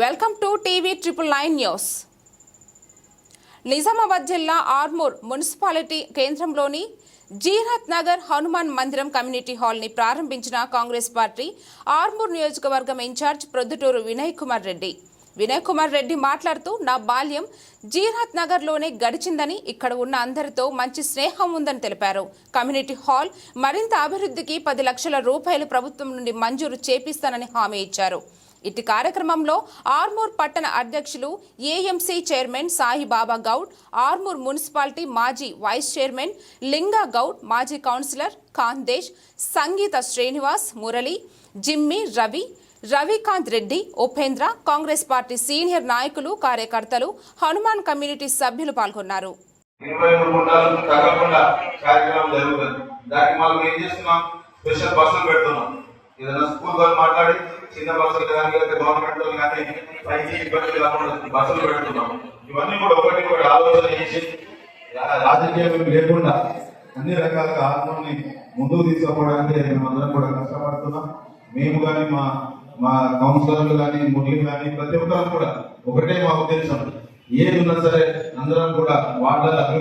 Welcome to TV triple nine news. Nizamabad జిల్లా Armoor municipality కేంద్రంలోని జీరత్ నగర్ హనుమాన్ మందిరం కమ్యూనిటీ హాల్ని ప్రారంభించిన కాంగ్రెస్ పార్టీ ఆర్మూర్ నియోజకవర్గం ఇన్ఛార్జ్ ప్రొద్దుటూరు వినయ్ కుమార్ రెడ్డి. వినయ్ కుమార్ రెడ్డి మాట్లాడుతూ నా బాల్యం జీరత్ నగర్లోనే గడిచిందని ఇక్కడ ఉన్న అందరితో మంచి స్నేహం ఉందని తెలిపారు. కమ్యూనిటీ హాల్ మరింత అభివృద్ధికి పది లక్షల రూపాయలు ప్రభుత్వం నుండి మంజూరు చేపిస్తానని హామీ ఇచ్చారు. ఇటు కార్యక్రమంలో ఆర్మూర్ పట్టణ అధ్యక్షులు AMC chairman Saibaba Goud Armoor municipality మాజీ వైస్ చైర్మన్ లింగా గౌడ్ మాజీ councillor Kandesh Sangeetha Srinivas Murali Jimmy Ravi Ravikanth Reddy Upendra Congress party senior నాయకులు కార్యకర్తలు హనుమాన్ కమ్యూనిటీ సభ్యులు పాల్గొన్నారు. దానికి మనం ఏం చేస్తున్నాం? స్పెషల్ బస్సులు పెడుతున్నాం. ఏదైనా స్కూల్ వాళ్ళు మాట్లాడి చిన్న బస్సులు కానీ లేకపోతే గవర్నమెంట్ కానీ పైకి ఇబ్బంది కాకుండా బస్సులు పెడుతున్నాం. ఇవన్నీ కూడా ఒకటి కూడా ఆలోచన చేసి రాజకీయం లేకుండా అన్ని రకాలుగా ఆత్మని ముందుకు తీసుకుపోవడానికి మేమందరం కూడా కష్టపడుతున్నాం. మేము కానీ మా మా కౌన్సిలర్లు కానీ మురళి కానీ ప్రతి ఒక్కరు కూడా ఒకటే మా ఉద్దేశం. ఏది ఉన్నా సరే అందరం కూడా వాళ్ళ